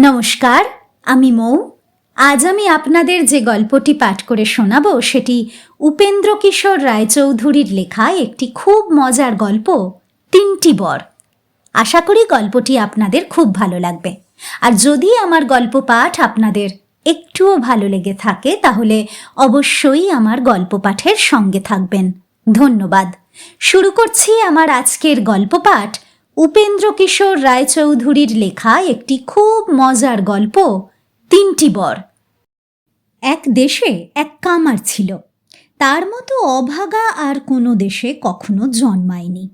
নমস্কার, আমি মৌ। আজ আমি আপনাদের যে গল্পটি পাঠ করে শোনাবো, সেটি উপেন্দ্র কিশোর রায়চৌধুরীর লেখা একটি খুব মজার গল্প, তিনটি বর। আশা করি গল্পটি আপনাদের খুব ভালো লাগবে। আর যদি আমার গল্প পাঠ আপনাদের একটুও ভালো লেগে থাকে, তাহলে অবশ্যই আমার গল্প পাঠের সঙ্গে থাকবেন। ধন্যবাদ। শুরু করছি আমার আজকের গল্প পাঠ উপেন্দ্র কিশোর রায়চৌধুরীর লেখা একটি খুব মজার গল্প, তিনটি বর। এক দেশে এক কামার ছিল। তার মতো অভাগা আর কোনো দেশে কখনো জন্মায়নি।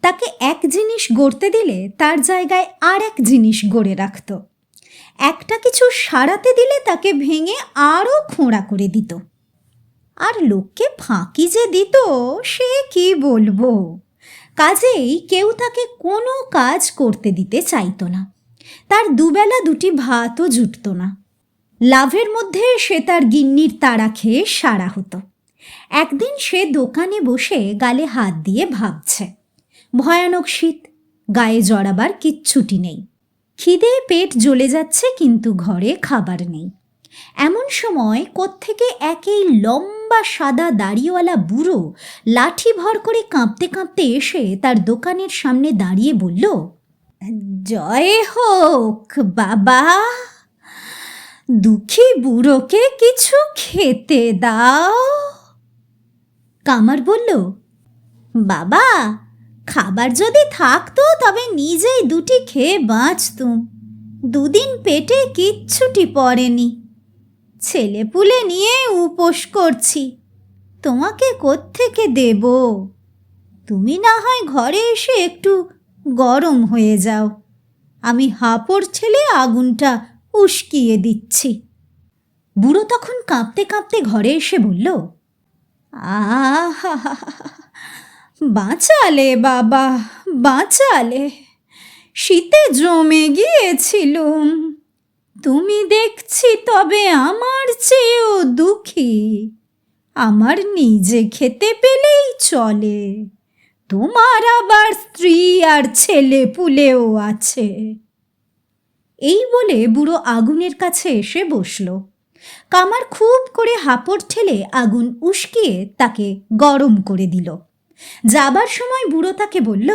তাকে এক জিনিস গড়তে দিলে তার জায়গায় আর এক জিনিস গড়ে রাখত। একটা কিছু সারাতে দিলে তাকে ভেঙে আরও খোঁড়া করে দিত। আর লোককে ফাঁকি যে দিত, সে কি বলব? কাজেই কেউ তাকে কোনো কাজ করতে দিতে চাইতো না। তার দুবেলা দুটি ভাতও জুটত না। লাভের মধ্যে সে তার গিন্নির তাড়া খেয়ে সারা হতো। একদিন সে দোকানে বসে গালে হাত দিয়ে ভাবছে, ভয়ানক শীত, গায়ে জড়াবার কিচ্ছুটি নেই। খিদে পেট জ্বলে যাচ্ছে কিন্তু ঘরে খাবার নেই। এমন সময় কোত্থেকে একেই লম্বা সাদা দাড়িওয়ালা বুড়ো লাঠি ভর করে কাঁপতে কাঁপতে এসে তার দোকানের সামনে দাঁড়িয়ে বলল, জয় হোক, বাবা! দুঃখী বুড়োকে কিছু খেতে দাও। কামার বলল, বাবা, খাবার যদি থাকতো তবে নিজেই দুটি খেয়ে বাঁচতুম। দুদিন পেটে কিচ্ছুটি পড়েনি। ছেলেপুলে নিয়ে উপোস করছি। তোমাকে কোত্থেকে দেব? তুমি না হয় ঘরে এসে একটু গরম হয়ে যাও। আমি হাঁপড় ছেলে আগুনটা উস্কিয়ে দিচ্ছি। বুড়ো তখন কাঁপতে কাঁপতে ঘরে এসে বলল আহা বাঁচালে বাবা, বাঁচালে। শীতে জমে গিয়েছিলুম। তুমি দেখছি তবে আমার চেয়েও দুঃখী। আমার নিজে খেতে পেলেই চলে। তোমার আবার স্ত্রী আর ছেলে পুলেও আছে। এই বলে বুড়ো আগুনের কাছে এসে বসল। কামার খুব করে হাঁপড় ঠেলে আগুন উস্কিয়ে তাকে গরম করে দিল। যাবার সময় বুড়ো তাকে বলল,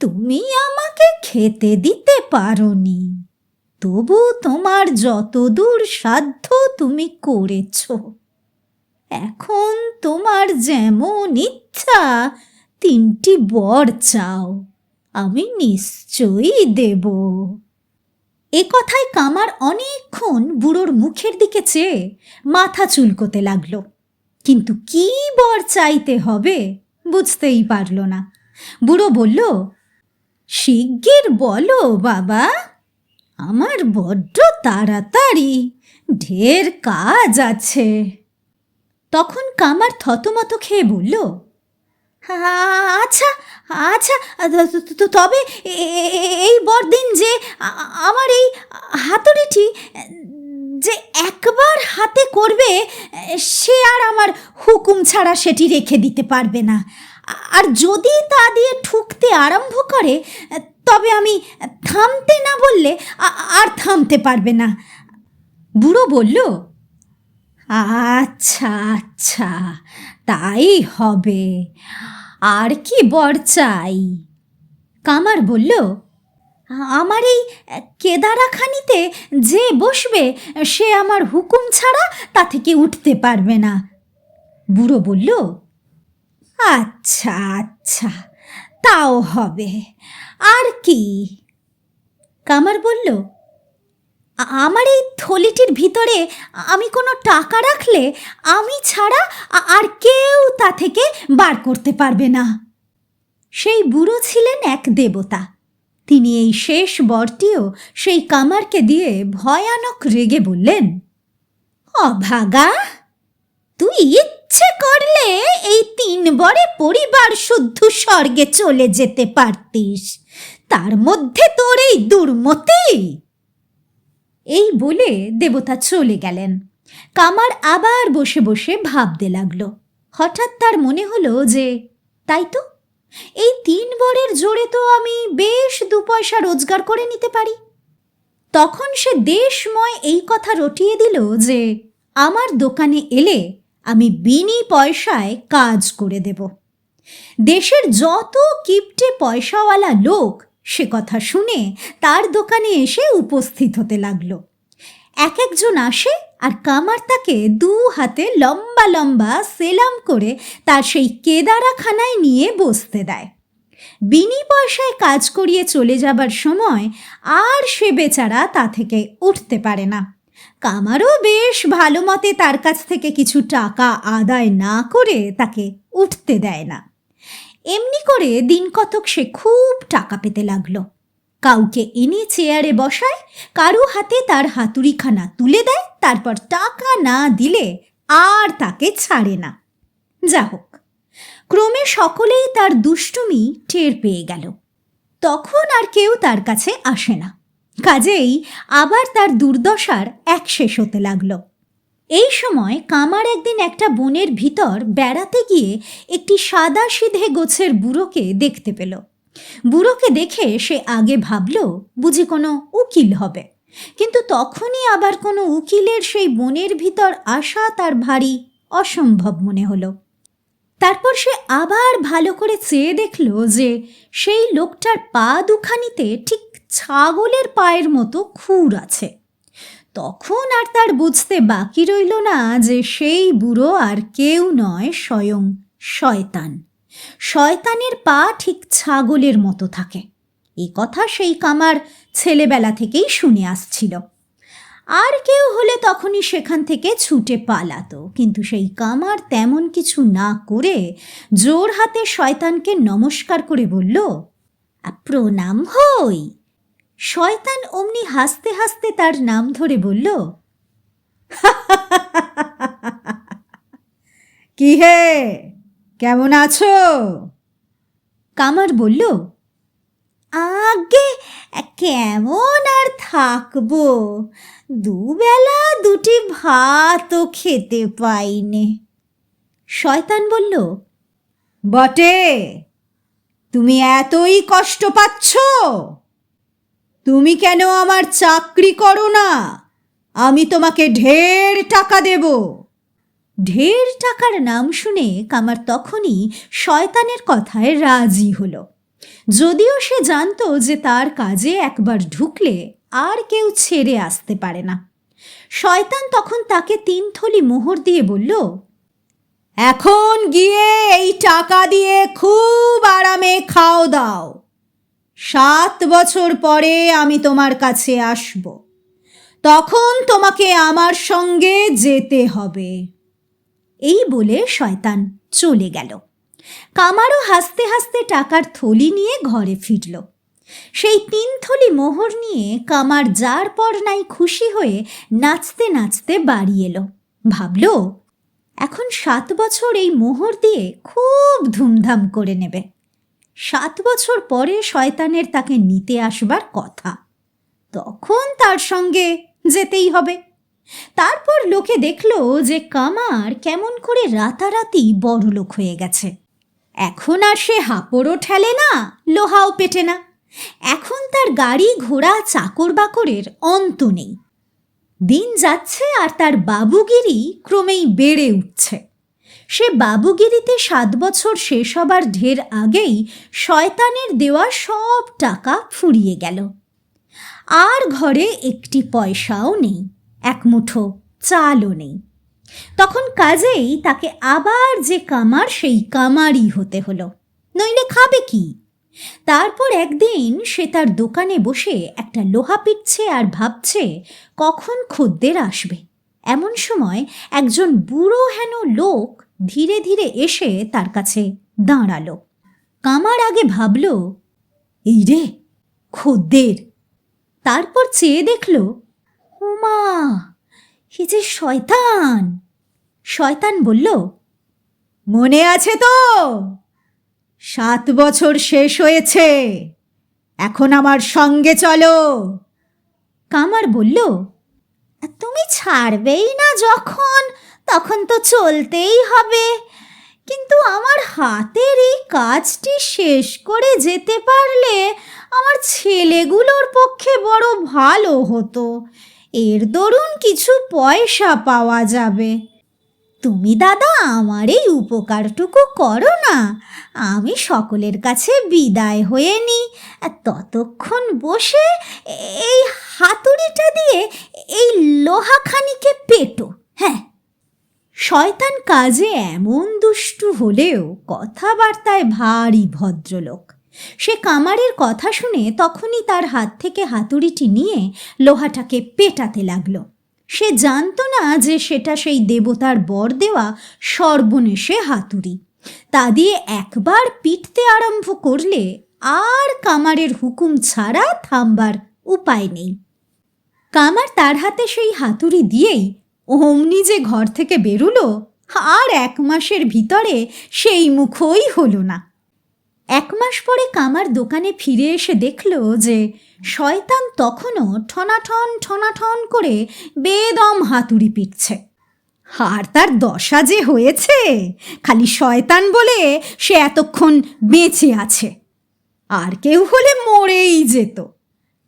তুমি আমাকে খেতে দিতে পারোনি। তবু তোমার যতদূর সাধ্য তুমি করেছ। এখন তোমার যেমন ইচ্ছা, তিনটি বর চাও, আমি নিশ্চয়ই দেব। এ কথায় কামার অনেকক্ষণ বুড়োর মুখের দিকে চেয়ে মাথা চুলকোতে লাগল। কিন্তু কি বর চাইতে হবে বুঝতেই পারল না। বুড়ো বলল, শিগগির বলো বাবা। আমার বড্ড তাড়াতাড়ি, ঢের কাজ আছে। তখন কামার থতমত খেয়ে বলল আচ্ছা আচ্ছা তবে এই বড়দিন যে আমার এই হাতুড়িটি যে একবার হাতে করবে, সে আর আমার হুকুম ছাড়া সেটি রেখে দিতে পারবে না। আর যদি তা দিয়ে ঠুকতে আরম্ভ করে তবে আমি থামতে না বললে আর থামতে পারবে না। বুড়ো বলল আচ্ছা আচ্ছা তাই হবে। আর কি বর চাই? কামার বলল, আমার এই কেদারাখানিতে যে বসবে, সে আমার হুকুম ছাড়া তা থেকে উঠতে পারবে না। বুড়ো বলল আচ্ছা আচ্ছা তাও হবে। আর কি? কামার বলল, আমার এই থলিটির ভিতরে আমি কোনো টাকা রাখলে আমি ছাড়া আর কেউ তা থেকে বার করতে পারবে না। সেই বুড়ো ছিলেন এক দেবতা। তিনি এই শেষ বরটিও সেই কামারকে দিয়ে ভয়ানক রেগে বললেন অভাগা তুই ইচ্ছে করলে এই তিন বরে পরিবার শুদ্ধ স্বর্গে চলে যেতে পারতিস। তার মধ্যে তোর এই দুর্মতি। এই বলে দেবতা চলে গেলেন। কামার আবার বসে বসে ভাবতে লাগল। হঠাৎ তার মনে হলো যে, তাই তো? এই তিন বরের জোরে তো আমি বেশ দু পয়সা রোজগার করে নিতে পারি। তখন সে দেশময় এই কথা রটিয়ে দিল যে, আমার দোকানে এলে আমি বিনি পয়সায় কাজ করে দেব। দেশের যত কিপটে পয়সাওয়ালা লোক সে কথা শুনে তার দোকানে এসে উপস্থিত হতে লাগল। এক একজন আসে আর কামার তাকে দু হাতে লম্বা লম্বা সেলাম করে তার সেই কেদারাখানায় নিয়ে বসতে দেয়। বিনি পয়সায় কাজ করিয়ে চলে যাবার সময় আর সে বেচারা তা থেকে উঠতে পারে না। কামারও বেশ ভালো মতে তার কাছ থেকে কিছু টাকা আদায় না করে তাকে উঠতে দেয় না। এমনি করে দিন কতক সে খুব টাকা পেতে লাগল। কাউকে এনে চেয়ারে বসায়, কারও হাতে তার হাতুড়িখানা তুলে দেয়, তারপর টাকা না দিলে আর তাকে ছাড়ে না। যা হোক, ক্রমে সকলেই তার দুষ্টুমি টের পেয়ে গেল। তখন আর কেউ তার কাছে আসে না। কাজেই আবার তার দুর্দশার এক শেষ হতে লাগল। এই সময় কামার একদিন একটা বনের ভিতর বেড়াতে গিয়ে একটি সাদা সিধে গোছের বুড়োকে দেখতে পেল। বুড়োকে দেখে সে আগে ভাবল, বুঝি কোনো উকিল হবে। কিন্তু তখনই আবার কোনো উকিলের সেই বনের ভিতর আসা তার ভারী অসম্ভব মনে হলো। তারপর সে আবার ভালো করে চেয়ে দেখল যে সেই লোকটার পা দুখানিতে ঠিক ছাগলের পায়ের মতো খুর আছে। তখন আর তার বুঝতে বাকি রইল না যে সেই বুড়ো আর কেউ নয়, স্বয়ং শয়তান। শয়তানের পা ঠিক ছাগলের মতো থাকে। এই কথা সেই কামার ছেলেবেলা থেকেই শুনে আসছিল। আর কেউ হলে তখনই সেখান থেকে ছুটে পালাতো। কিন্তু সেই কামার তেমন কিছু না করে জোর হাতে শয়তানকে নমস্কার করে বলল প্রণাম হই। শয়তান অমনি হাসতে হাসতে তার নাম ধরে বলল কি হে? কেমন আছো? কামার বলল, আগে কেমন আর থাকব? দুবেলা দুটি ভাতও খেতে পাইনে। শয়তান বলল, বটে, তুমি এতই কষ্ট পাচ্ছ? তুমি কেন আমার চাকরি করো না? আমি তোমাকে ঢের টাকা দেব। ঢের টাকার নাম শুনে কামার তখনই শয়তানের কথায় রাজি হলো। যদিও সে জানতো যে তার কাজে একবার ঢুকলে আর কেউ ছেড়ে আসতে পারে না। শয়তান তখন তাকে তিন থলি মোহর দিয়ে বলল, এখন গিয়ে এই টাকা দিয়ে খুব আরামে খাও দাও। সাত বছর পরে আমি তোমার কাছে আসব। তখন তোমাকে আমার সঙ্গে যেতে হবে। এই বলে শয়তান চলে গেল। কামারও হাসতে হাসতে টাকার থলি নিয়ে ঘরে ফিরল। সেই তিন থলি মোহর নিয়ে কামার যার পর নাই খুশি হয়ে নাচতে নাচতে বাড়ি এলো। ভাবল, এখন সাত বছর এই মোহর দিয়ে খুব ধুমধাম করে নেবে। সাত বছর পরে শয়তানের তাকে নিতে আসবার কথা। তখন তার সঙ্গে যেতেই হবে। তারপর লোকে দেখল যে কামার কেমন করে রাতারাতি বড়লোক হয়ে গেছে। এখন আর সে হাঁপড়ও ঠেলে না, লোহাও পেটে না। এখন তার গাড়ি ঘোড়া চাকর বাকরের অন্ত নেই। দিন যাচ্ছে আর তার বাবুগিরি ক্রমেই বেড়ে উঠছে। সে বাবুগিরিতে সাত বছর শেষ হবার ঢের আগেই শয়তানের দেওয়া সব টাকা ফুরিয়ে গেল। আর ঘরে একটি পয়সাও নেই, এক মুঠো চালও নেই। তখন কাজেই তাকে আবার যে কামার, সেই কামারই হতে হলো। নইলে খাবে কি? তারপর একদিন সে তার দোকানে বসে একটা লোহা পিটছে আর ভাবছে কখন খদ্দের আসবে। এমন সময় একজন বুড়ো হেন লোক ধীরে ধীরে এসে তার কাছে দাঁড়াল। কামার আগে ভাবল, এই রে, খদ্দের। তারপর চেয়ে দেখল, উমা, এ যে শয়তান। শয়তান বলল, মনে আছে তো, সাত বছর শেষ হয়েছে, এখন আমার সঙ্গে চলো। কামার বলল, তুমি ছাড়বেই না যখন তখন তো চলতেই হবে। কিন্তু আমার হাতের এই কাজটি শেষ করে যেতে পারলে আমার ছেলেগুলোর পক্ষে বড় ভালো হতো। এর দরুন কিছু পয়সা পাওয়া যাবে। তুমি দাদা, আমার এই উপকারটুকু করো না। আমি সকলের কাছে বিদায় হয়ে নি ততক্ষণ বসে এই হাতুড়িটা দিয়ে এই লোহাখানিকে পেটো। হ্যাঁ। শয়তান কাজে এমন দুষ্টু হলেও কথাবার্তায় ভারী ভদ্রলোক। সে কামারের কথা শুনে তখনই তার হাত থেকে হাতুড়িটি নিয়ে লোহাটাকে পেটাতে লাগল। সে জানতো না যে সেটা সেই দেবতার বর দেওয়া সর্বনেশে হাতুড়ি। তা দিয়ে একবার পিটতে আরম্ভ করলে আর কামারের হুকুম ছাড়া থামবার উপায় নেই। কামার তার হাতে সেই হাতুড়ি দিয়েই অমনি যে ঘর থেকে বেরুলো, আর এক মাসের ভিতরে সেই মুখই হলো না। এক মাস পরে কামার দোকানে ফিরে এসে দেখল যে শয়তান তখনও ঠনাঠন ঠনাঠন করে বেদম হাতুড়ি পিটছে। আর তার দশা যে হয়েছে, খালি শয়তান বলে সে এতক্ষণ বেঁচে আছে। আর কেউ হলে মরেই যেত।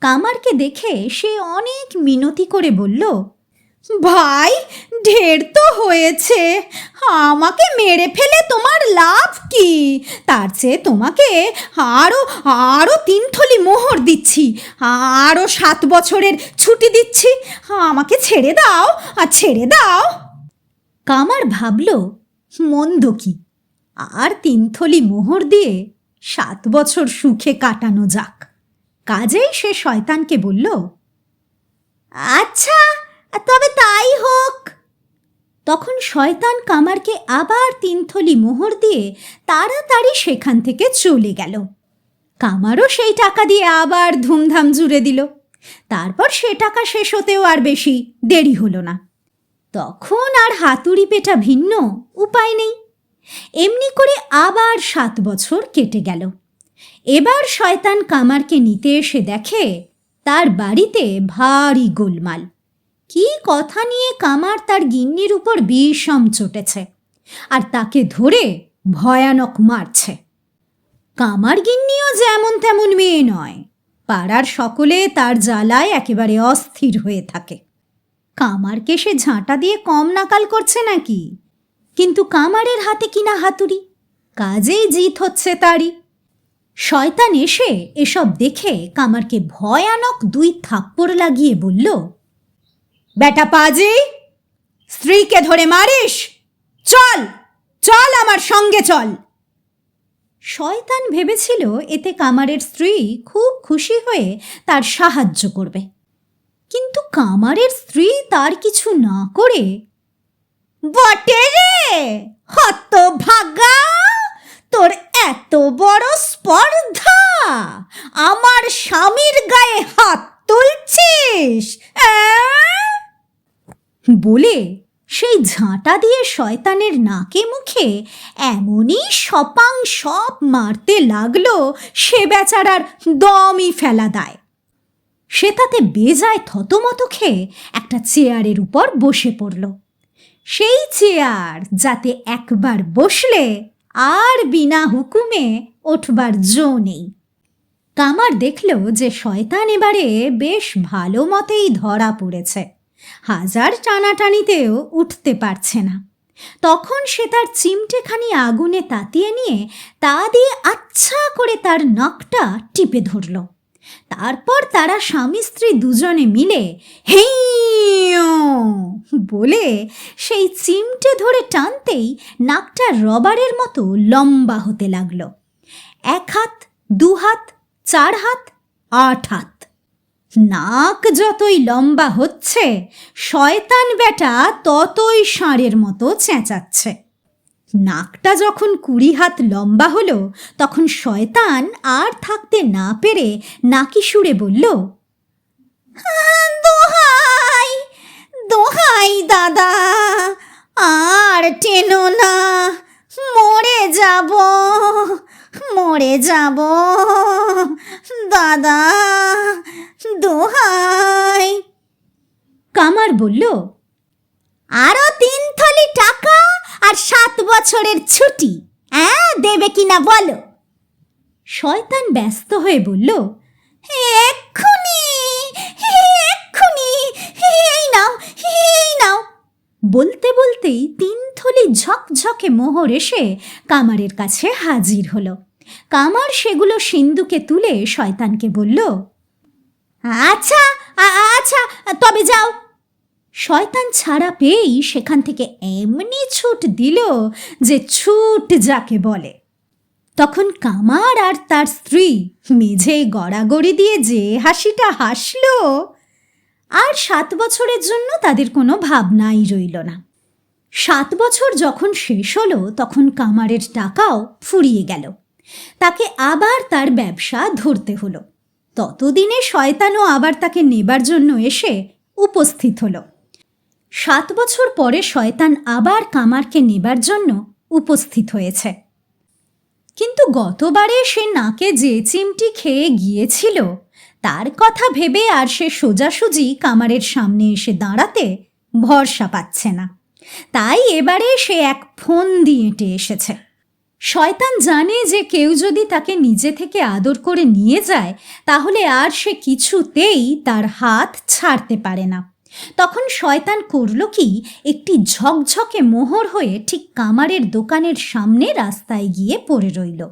কামারকে দেখে সে অনেক মিনতি করে বলল ভাই, ঢের তো হয়েছে। আমাকে মেরে ফেলে তোমার লাভ কি? তার চেয়ে তোমাকে আরও আরও তিন থলি মোহর দিচ্ছি আরও সাত বছরের ছুটি দিচ্ছি। আমাকে ছেড়ে দাও, আর ছেড়ে দাও। কামার ভাবল, মন্দ কি? আর তিন থলি মোহর দিয়ে সাত বছর সুখে কাটানো যাক। কাজেই সে শয়তানকে বলল আচ্ছা তবে তাই হোক। তখন শয়তান কামারকে আবার তিন থলি মোহর দিয়ে তাড়াতাড়ি সেখান থেকে চলে গেল। কামারও সেই টাকা দিয়ে আবার ধুমধাম জুড়ে দিল। তারপর সে টাকা শেষ হতেও আর বেশি দেরি হলো না। তখন আর হাতুড়ি পেটা ভিন্ন, উপায় নেই। এমনি করে আবার সাত বছর কেটে গেল। এবার শয়তান কামারকে নিতে এসে দেখে তার বাড়িতে ভারী গোলমাল। কি কথা নিয়ে কামার তার গিন্নির উপর বিষম চটেছে? আর তাকে ধরে ভয়ানক মারছে। কামার গিন্নিও যেমন তেমন মেয়ে নয়, পাড়ার সকলে তার জ্বালায় একেবারে অস্থির হয়ে থাকে। কামারকে সে ঝাঁটা দিয়ে কম নাকাল করছে নাকি? কিন্তু কামারের হাতে কিনা হাতুড়ি, কাজেই জিত হচ্ছে তারই। শয়তান এসে এসব দেখে কামারকে ভয়ানক দুই থাপ্পড় লাগিয়ে বলল বেটা পাজি, স্ত্রীকে ধরে মারিস? চল চল আমার সঙ্গে চল। শয়তান ভেবেছিল এতে কামারের স্ত্রী খুব খুশি হয়ে তার সাহায্য করবে। কিন্তু কামারের স্ত্রী তার কিছু না করে, বটে রে হত ভাগা তোর এত বড় স্পর্ধা, আমার স্বামীর গায়ে হাত তুলছিস? বলে, সেই ঝাঁটা দিয়ে শয়তানের নাকে মুখে এমনই সপাং সপ মারতে লাগল সে বেচারার দমই ফেলা দেয়। সে তাতে বেজায় থতমত খেয়ে একটা চেয়ারের উপর বসে পড়ল। সেই চেয়ার যাতে একবার বসলে আর বিনা হুকুমে ওঠবার জো নেই। কামার দেখল যে শয়তান এবারে বেশ ভালো মতেই ধরা পড়েছে। হাজার টানাটানিতেও উঠতে পারছে না। তখন সে তার চিমটেখানি আগুনে তাতিয়ে নিয়ে তা দিয়ে আচ্ছা করে তার নখটা টিপে ধরল। তারপর তারা স্বামী স্ত্রী দুজনে মিলে হেই বলে সেই চিমটে ধরে টানতেই নাকটা রবারের মতো লম্বা হতে লাগল। এক হাত, দু হাত, চার হাত, আট হাত। নাক যতই লম্বা হচ্ছে, শয়তান বেটা ততই ষাঁড়ের মতো চেঁচাচ্ছে। নাকটা যখন কুড়ি হাত লম্বা হলো, তখন শয়তান আর থাকতে না পেরে নাকি সুরে বলল দোহাই দোহাই দাদা, আর টেনো না, মরে যাব। মরে যাব। দাদা, দোহাই। কামার বলল, আরও তিন থলি টাকা আর সাত বছরের ছুটি হ্যাঁ দেবে কিনা বলো? শয়তান ব্যস্ত হয়ে বলল এক্ষুনি এক্ষুনি এই নাও এই নাও বলতে বলতেই তিন থলি ঝকঝকে মোহর এসে কামারের কাছে হাজির হলো। কামার সেগুলো সিন্ধুকে তুলে শয়তানকে বলল আচ্ছা আচ্ছা তবে যাও। শয়তান ছাড়া পেয়েই সেখান থেকে এমনি ছুট দিল যে ছুট যাকে বলে। তখন কামার আর তার স্ত্রী মেঝে গড়াগড়ি দিয়ে যে হাসিটা হাসলো আর সাত বছরের জন্য তাদের কোনো ভাবনাই রইল না। সাত বছর যখন শেষ হলো, তখন কামারের টাকাও ফুরিয়ে গেল। তাকে আবার তার ব্যবসা ধরতে হলো। ততদিনে শয়তানও আবার তাকে নেবার জন্য এসে উপস্থিত হলো। সাত বছর পরে শয়তান আবার কামারকে নেবার জন্য উপস্থিত হয়েছে। কিন্তু গতবারে সে নাকে যে চিমটি খেয়ে গিয়েছিল তার কথা ভেবে আর সে সোজাসুজি কামারের সামনে এসে দাঁড়াতে ভরসা পাচ্ছে না। তাই এবারে সে এক ফোন দিয়ে এঁটে এসেছে। শয়তান জানে যে কেউ যদি তাকে নিজে থেকে আদর করে নিয়ে যায়, তাহলে আর সে কিছুতেই তার হাত ছাড়তে পারে না। তখন শয়তান করল কি, একটি ঝকঝকে মোহর হয়ে ঠিক কামারের দোকানের সামনে রাস্তায় গিয়ে পড়ে রইল।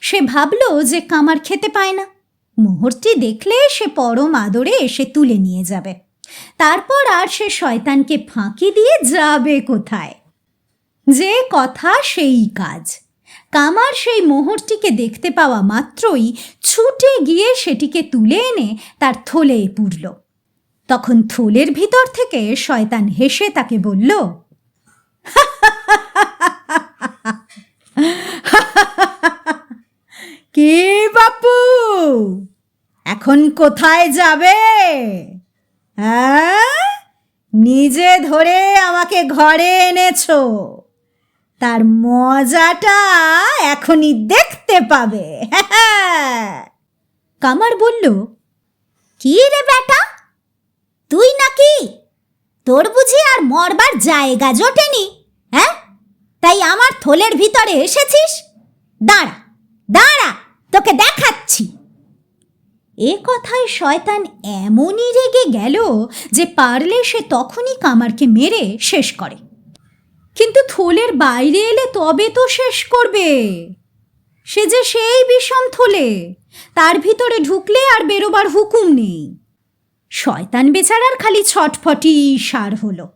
সে ভাবল যে কামার খেতে পায় না। মোহরটি দেখলে সে পরম আদরে এসে তুলে নিয়ে যাবে। তারপর আর সে শয়তানকে ফাঁকি দিয়ে যাবে কোথায়? যে কথা সেই কাজ। কামার সেই মোহরটিকে দেখতে পাওয়া মাত্রই ছুটে গিয়ে সেটিকে তুলে এনে তার থলে পুরল। তখন থলের ভিতর থেকে শয়তান হেসে তাকে বলল কে বাপু? এখন কোথায় যাবে? হ্যাঁ? নিজে ধরে আমাকে ঘরে এনেছো। তার মজাটা এখনই দেখতে পাবে। কামার বলল, কি রে বেটা তুই নাকি? তোর বুঝি আর মরবার জায়গা জোটেনি হ্যাঁ? তাই আমার থলের ভিতরে এসেছিস? দাঁড়া দাঁড়া, তোকে দেখাচ্ছি। এ কথায় শয়তান এমনই রেগে গেল যে পারলে সে তখনই কামারকে মেরে শেষ করে। কিন্তু থলের বাইরে এলে তবে তো শেষ করবে। সে যে সেই বিষম থলে, তার ভিতরে ঢুকলে আর বেরোবার হুকুম নেই। শয়তান বেচারার খালি ছটফটি সার হলো।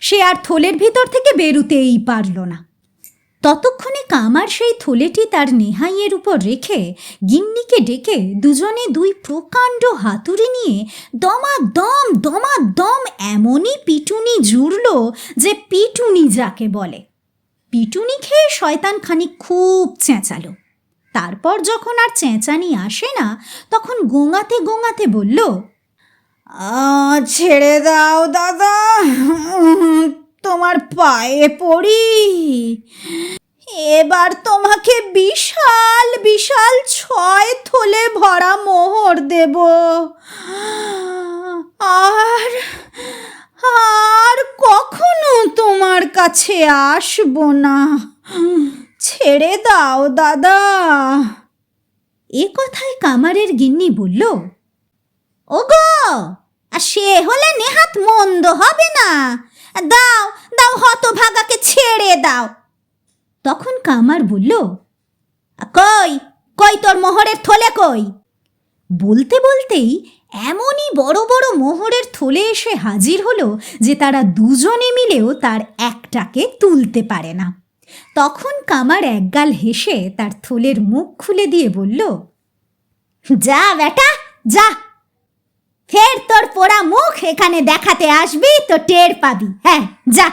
সে আর থলের ভিতর থেকে বেরুতেই পারল না। ততক্ষণে কামার সেই থলেটি তার নেহাইয়ের উপর রেখে গিন্নিকে ডেকে দুজনে দুই প্রকাণ্ড হাতুড়ি নিয়ে দমাদম দমাদম এমনই পিটুনি জুড়ল যে পিটুনি যাকে বলে। পিটুনি খেয়ে শয়তান খানিক খুব চেঁচালো। তারপর যখন আর চেঁচানি আসে না, তখন গোঙাতে গোঙাতে বলল ছেড়ে দাও দাদা তোমার পায়ে পড়ি। এবার তোমাকে বিশাল বিশাল ছয় থলে ভরা মোহর দেব। আর আর কখনো তোমার কাছে আসব না। ছেড়ে দাও, দাদা। এ কথায় কামারের গিন্নি বলল, ওগো, আর সে হলে নেহাত মন্দ হবে না। দাও দাও হতভাগাকে ছেড়ে দাও। তখন কামার বলল, কই কই তোর মোহরের থলে কই? বলতে বলতেই এমনই বড় বড় মোহরের থলে এসে হাজির হলো যে তারা দুজনে মিলেও তার একটাকে তুলতে পারে না। তখন কামার একগাল হেসে তার থলের মুখ খুলে দিয়ে বলল, যা বেটা, যা ফের তোর পোড়া মুখ এখানে দেখাতে আসবি, তো টের পাবি। হ্যাঁ যা।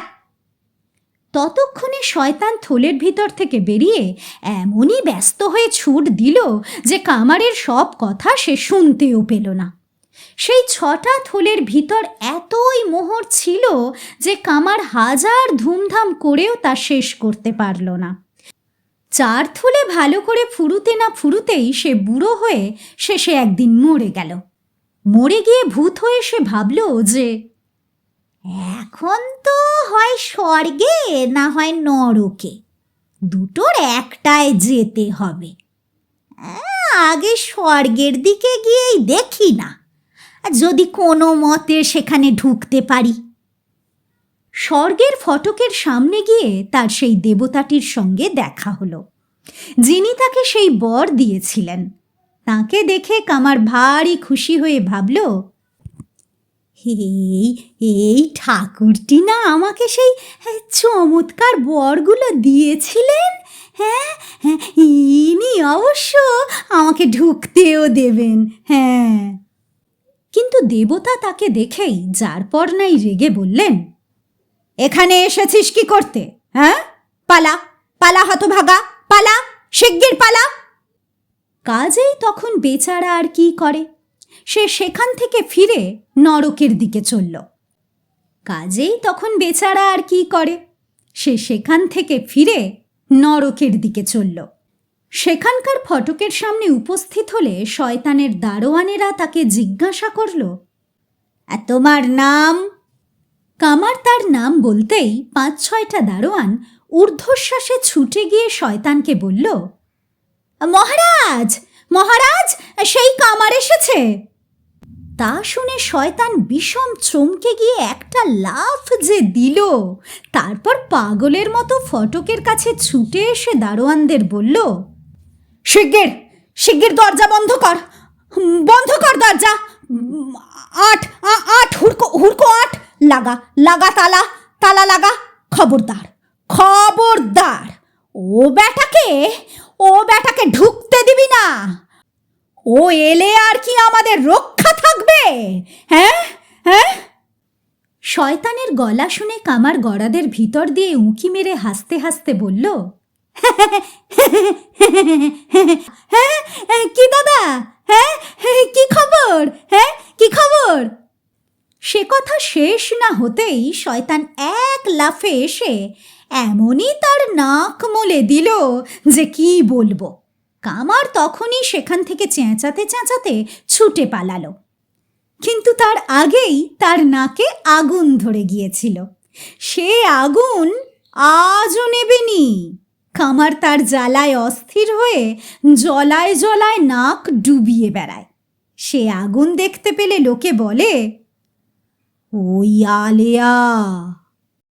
ততক্ষণে শয়তান থলের ভিতর থেকে বেরিয়ে এমনই ব্যস্ত হয়ে ছুট দিল যে কামারের সব কথা সে শুনতেও পেল না। সেই ছটা থলের ভিতর এতই মোহর ছিল যে কামার হাজার ধুমধাম করেও তা শেষ করতে পারল না। চার থলে ভালো করে ফুরুতে না ফুরুতেই সে বুড়ো হয়ে শেষে একদিন মরে গেল। মরে গিয়ে ভূত হয়ে সে ভাবল যে এখন তো হয় স্বর্গে, না হয় নরকে। দুটোর একটায় যেতে হবে। আগে স্বর্গের দিকে গিয়েই দেখি না। যদি কোনো মতে সেখানে ঢুকতে পারি। স্বর্গের ফটকের সামনে গিয়ে তার সেই দেবতাটির সঙ্গে দেখা হলো, যিনি তাকে সেই বর দিয়েছিলেন। তাকে দেখে কামার ভারী খুশি হয়ে ভাবল, এই এই ঠাকুরটি না আমাকে সেই চমৎকার বরগুলো দিয়েছিলেন? হ্যাঁ হ্যাঁ ইনি অবশ্য আমাকে ঢুকতেও দেবেন হ্যাঁ। কিন্তু দেবতা তাকে দেখেই যার পর নাই রেগে বললেন, এখানে এসেছিস কি করতে হ্যাঁ? পালা পালা হতভাগা, পালা, শিগগির পালা। কাজেই তখন বেচারা আর কি করে? সে সেখান থেকে ফিরে নরকের দিকে চলল। কাজেই তখন বেচারা আর কি করে? সে সেখান থেকে ফিরে নরকের দিকে চলল। সেখানকার ফটকের সামনে উপস্থিত হলে শয়তানের দারোয়ানেরা তাকে জিজ্ঞাসা করল তোমার নাম? কামার তার নাম বলতেই পাঁচ ছয়টা দারোয়ান ঊর্ধ্বশ্বাসে ছুটে গিয়ে শয়তানকে বলল মহারাজ মহারাজ, সেই কামার এসেছে। তা শুনে শয়তান বিষম চমকে গিয়ে একটা লাফ যে দিল, তারপর পাগলের মতো ফটকের কাছে ছুটে এসে দারোয়ানদের বলল, শিগগির শিগগির দরজা বন্ধ কর বন্ধ কর দরজা, আট আট, হুড়কো হুড়কো আট, লাগা লাগা তালা তালা লাগা, খবরদার খবরদার, ও বেটাকে ও বেটাকে ঢুকতে দিবি না। ও এলে আর কি আমাদের রক্ষা থাকবে? হ্যাঁ? হ্যাঁ? শয়তানের গলা শুনে কামার গড়াদের ভিতর দিয়ে উঁকি মেরে হাসতে হাসতে বলল হ্যাঁ কি দাদা? হ্যাঁ, কি খবর? হ্যাঁ কি খবর? সে কথা শেষ না হতেই শয়তান এক লাফে এসে এমনই তার নাক মলে দিল যে কি বলব। কামার তখনই সেখান থেকে চেঁচাতে চেঁচাতে ছুটে পালালো। কিন্তু তার আগেই তার নাকে আগুন ধরে গিয়েছিল। সে আগুন আজও নেবেনি। কামার তার জ্বালায় অস্থির হয়ে জলায় জলায় নাক ডুবিয়ে বেড়ায়। সে আগুন দেখতে পেলে লোকে বলে ஓயாலையா?